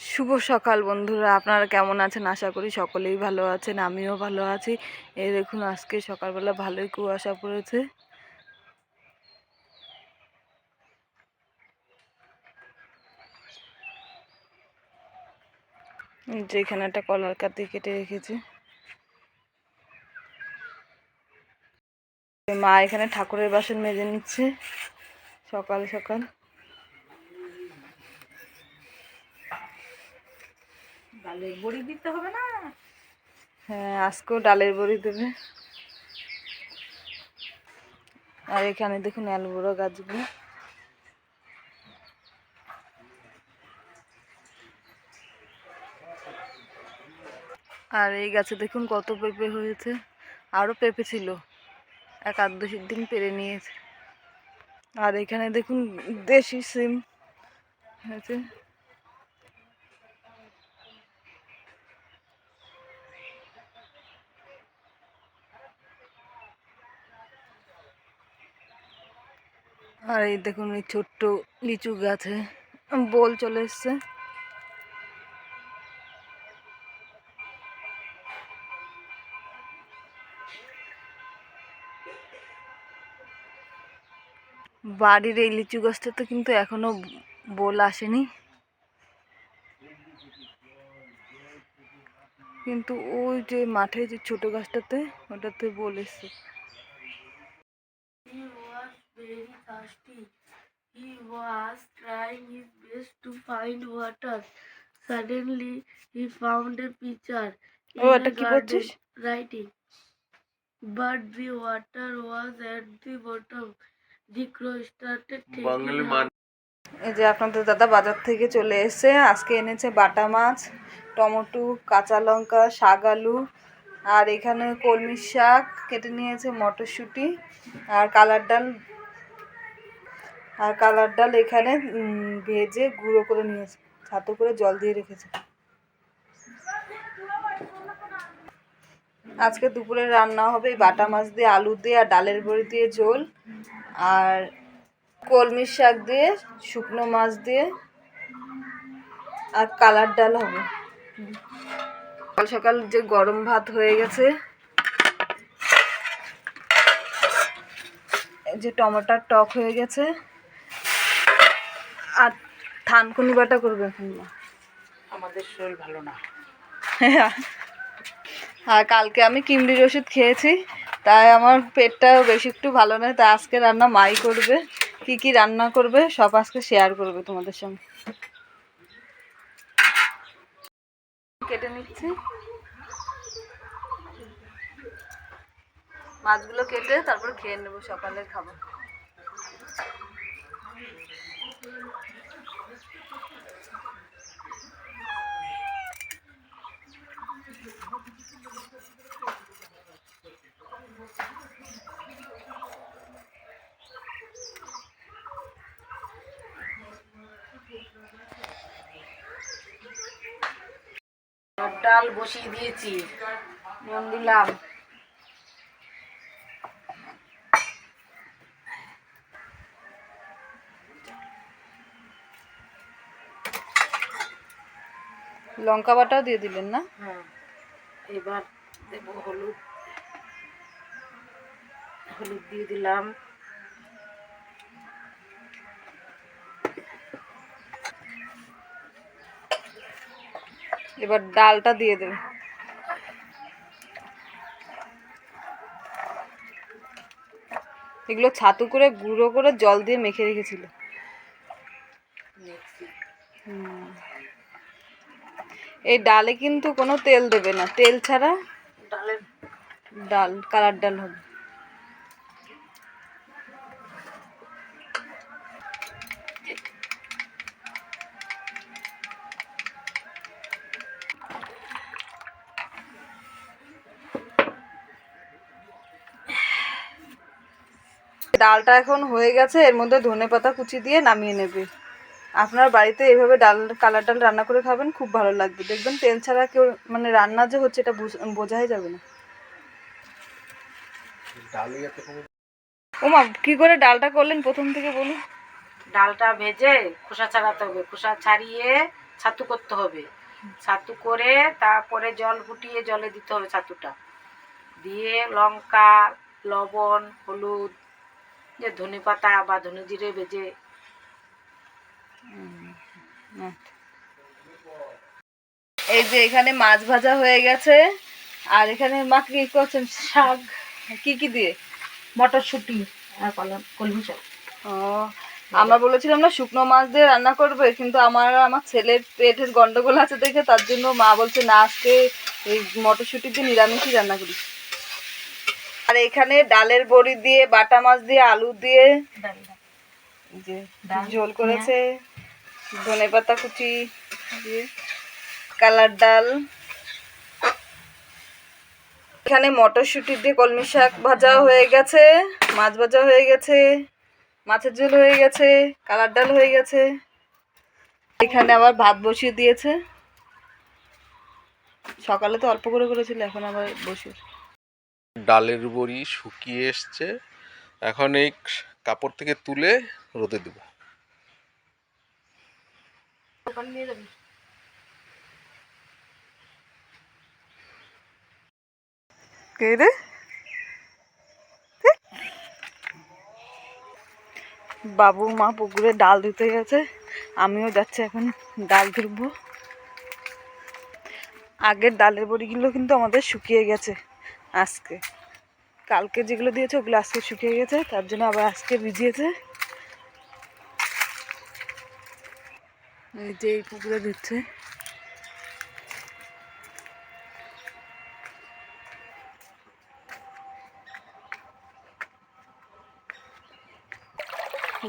শুভ সকাল বন্ধুরা, আপনারা কেমন আছেন? আশা করি সকলেই ভালো আছেন, আমিও ভালো আছি। এই দেখুন, আজকে সকালবেলা ভালোই কুয়াশা পড়েছে। এই যে এখানে একটা কলার কাতি কেটে রেখেছি। মা এখানে ঠাকুরের বাসন মেজে নিচ্ছে সকাল সকাল। ডালের বড়ি দিতে হবে না? হ্যাঁ আজকেও ডালের বড়ি দেবে। আর এখানে দেখুন অ্যালবোরা গাছগুলো। আর এই গাছে দেখুন কত পেঁপে হয়েছে। আরও পেঁপে ছিল। এক আধ দিন পেরে নিয়েছে। আর এখানে দেখুন দেশি সিম হয়েছে। আর এই দেখুন, এই ছোট্ট লিচু গাছে বোল চলে এসছে। বাড়ির এই লিচু গাছটাতে কিন্তু এখনও বোল আসেনি। কিন্তু ওই যে মাঠে যে ছোট গাছটাতে, ওটাতে বোল এসছে। Very thirsty. He was trying his best to find water. Suddenly, he found a pitcher in O a garden writing. But the water was at the bottom. The crow started taking out. এই যে আপনাদের দাদা বাজার থেকে চলে এসেছে আজকে এনেছে বাটা মাছ টমেটো কাঁচা লঙ্কা শাক আলু আর এখানে কলমি শাক কেটে নিয়েছে মটরশুঁটি আর কালার ডাল আর কালার ডাল এখানে ভেজে গুঁড়ো করে নিয়েছে। ছাতু করে জল দিয়ে রেখেছে। আজকে দুপুরে রান্না হবে বাটা মাছ দিয়ে, আলু দিয়ে আর ডালের বড়ি দিয়ে ঝোল। আর কলমি শাক দিয়ে, শুকনো মাছ দিয়ে আর কালার ডাল হবে। সকাল সকাল যে গরম ভাত হয়ে গেছে যে টমেটোর টক হয়ে গেছে। থানকুনি বাটা করবে এখন? আমাদের শরীর ভালো না। আর কালকে আমি কিমড়ির ওষুধ খেয়েছি তাই আমার পেটটা বেশি একটু ভালো নয় তাই আজকে রান্না মাই করবে কি কি রান্না করবে সব আজকে শেয়ার করবে তোমাদের সঙ্গে। কেটে নিচ্ছি। মাছগুলো কেটে তারপর খেয়ে নেব সকালের খাবার। ডাল বসিয়ে দিয়েছি। নুন দিলাম। লঙ্কা বাটাও দিয়ে দিলেন না? হ্যাঁ এবার দেব হলুদ। হলুদ দিয়ে দিলাম। এবার ডালটা দিয়ে দেবে। এগুলো ছাতু করে গুঁড়ো করে জল দিয়ে মেখে রেখেছিল। এই ডালে কিন্তু কোনো তেল দেবে না। তেল ছাড়া ডালের ডাল কালার ডাল হবে। ডালটা এখন হয়ে গেছে এর মধ্যে ধনে পাতা কুচি দিয়ে নামিয়ে নেবে। আপনার বাড়িতে এইভাবে ডাল কালার ডাল রান্না করে খাবেন খুব ভালো লাগবে। দেখবেন তেল ছাড়া কেউ মানে রান্না যে হচ্ছে এটা বোঝাই যাবে না। ওমা কি করে ডালটা করলেন প্রথম থেকে বলুন? ডালটা ভেজে খোসা ছাড়াতে হবে। খোসা ছাড়িয়ে ছাতু করতে হবে। ছাতু করে তারপরে জল ফুটিয়ে জলে দিতে হবে ছাতুটা। দিয়ে লঙ্কা লবণ হলুদ যে ধনে পাতা বা ধনে জিরে ভেজে। এই যে এখানে মাছ ভাজা হয়ে গেছে। আর এখানে মা কি করছেন? শাক। কি কি দিয়ে? মটরশুঁটি আর কলম কলমি শাক। ও আমরা বলেছিলাম না শুকনো মাছ দিয়ে রান্না করবে কিন্তু আমার আমার ছেলের পেটের গন্ডগোল আছে দেখে তার জন্য মা বলছে না আজকে এই মটরশুঁটি দিয়ে নিরামিষই রান্না করি আর এখানে ডালের বড়ি দিয়ে বাটা মাছ দিয়ে আলু দিয়ে। যে ঝোল করেছে। ধনে পাতা কুচি দিয়ে। কালার ডাল। এখানে মটরশুঁটি দিয়ে কলমি শাক ভাজা হয়ে গেছে মাছ ভাজা হয়ে গেছে মাছের ঝোল হয়ে গেছে কালার ডাল হয়ে গেছে। এখানে আবার ভাত বসিয়ে দিয়েছে। সকালে তো অল্প করে করেছিল এখন আবার বসিয়ে ডালের বড়ি শুকিয়ে এসছে। এখন এই কাপড় থেকে তুলে রোদে দেবো। বাবু, মা পুকুরে ডাল দিতে গেছে। আমিও যাচ্ছি এখন ডাল ধরবো। আগের ডালের বড়িগুলো কিন্তু আমাদের শুকিয়ে গেছে। আজকে। কালকে যেগুলো দিয়েছে, ওগুলো আজকে শুকিয়ে গেছে, তার জন্য আবার আজকে ভিজিয়েছে। এই যে এই পুকুরে দিচ্ছে।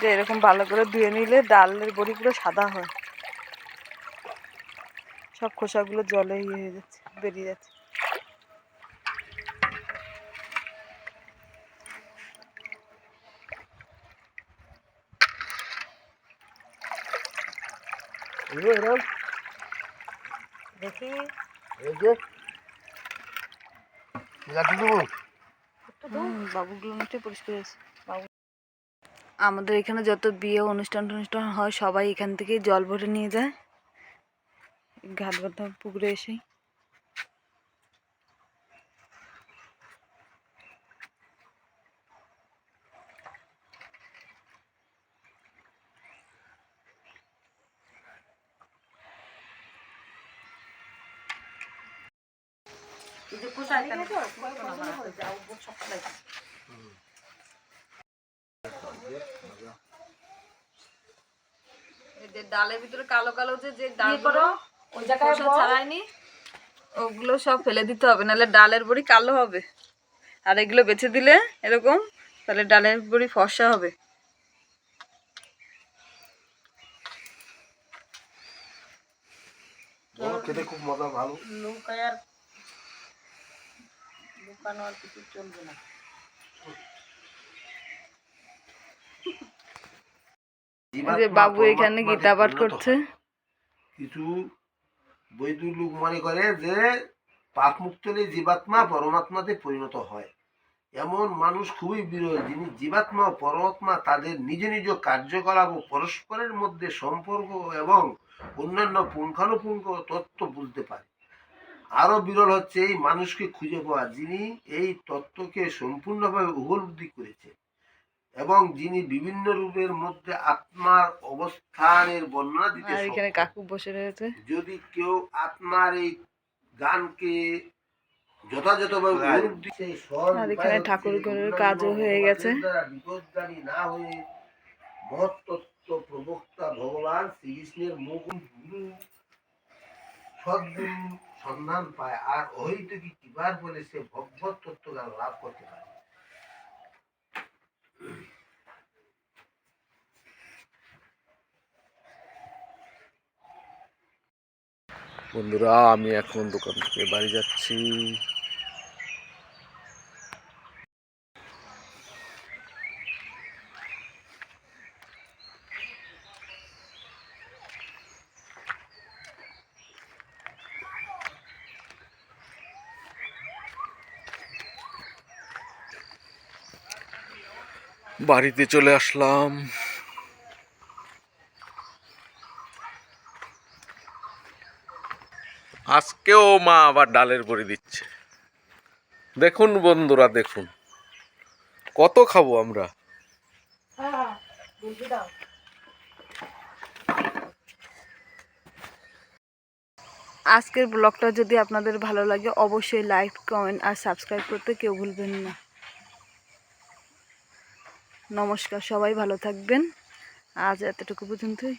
যে এরকম ভালো করে ধুয়ে নিলে ডালের বড়ি পুরো সাদা হয়। সব খোসাগুলো জলে ইয়ে হয়ে যাচ্ছে, বেরিয়ে যাচ্ছে। দেখি হুম, বাবুগুলো অনেকটাই পরিষ্কার আছে। বাবু আমাদের এখানে যত বিয়ে অনুষ্ঠান টনুষ্ঠান হয় সবাই এখান থেকে জল ভরে নিয়ে যায়। ঘাট বাঁধা পুকুরে এসেই। ডালের ভিতরে কালো কালো যে যে ডাল ওই জায়গায় ছাড়াইনি ওগুলো সব ফেলে দিতে হবে নাহলে ডালের বড়ি কালো হবে। আর এগুলো বেছে দিলে এরকম তাহলে ডালের বড়ি ফর্সা হবে। খেতে খুব মজা ভালো। নৌকায় আর লুকানো আর কিছু চলবে না। যে বাবু এখানে গীতা পাঠ করছে। কিছু বৈদ্য লোক মনে করে যে পাপ মুক্ত হলে জীবাত্মা পরমাত্মাতে পরিণত হয়। এমন মানুষ খুবই বিরল যিনি জীবাত্মা ও পরমাত্মা তাদের নিজ নিজ কার্যকলাপ ও পরস্পরের মধ্যে সম্পর্ক এবং অন্যান্য পুঙ্খানুপুঙ্খ তত্ত্ব বুঝতে পারে। আরও বিরল হচ্ছে এই মানুষকে খুঁজে পাওয়া। যিনি এই তত্ত্বকে সম্পূর্ণভাবে উপলব্ধি করেছে এবং যিনি বিভিন্ন রূপের মধ্যে আত্মার অবস্থানের বর্ণনা দিতে এখানে কাকু বসে রয়েছে। যদি কেউ আত্মার এই গানকে যথাযথভাবে উপলব্ধি সেই সৎ এখানে ঠাকুর ঘরের কাজও হয়ে গেছে। বিপদগামী না হয়ে মহত্তত্ত্ব প্রবক্তা ভগবান শ্রীকৃষ্ণের মুখ গুরু সদ্গুরু সন্ধান পায়, আর অহৈতুকি কিবার বলে সে ভগবত তত্ত্ব জ্ঞান লাভ করতে পারে। বন্ধুরা, আমি এখন দোকান থেকে বাড়ি যাচ্ছি। বাড়িতে চলে আসলাম। আজকেও মা আবার ডালের বড়ি দিচ্ছে। দেখুন বন্ধুরা, দেখুন। কত খাব আমরা? আজকের ব্লগটা যদি আপনাদের ভালো লাগে, অবশ্যই লাইক, কমেন্ট আর সাবস্ক্রাইব করতে কেউ ভুলবেন না। নমস্কার সবাই ভালো থাকবেন। আজ এতটুকু পর্যন্তই।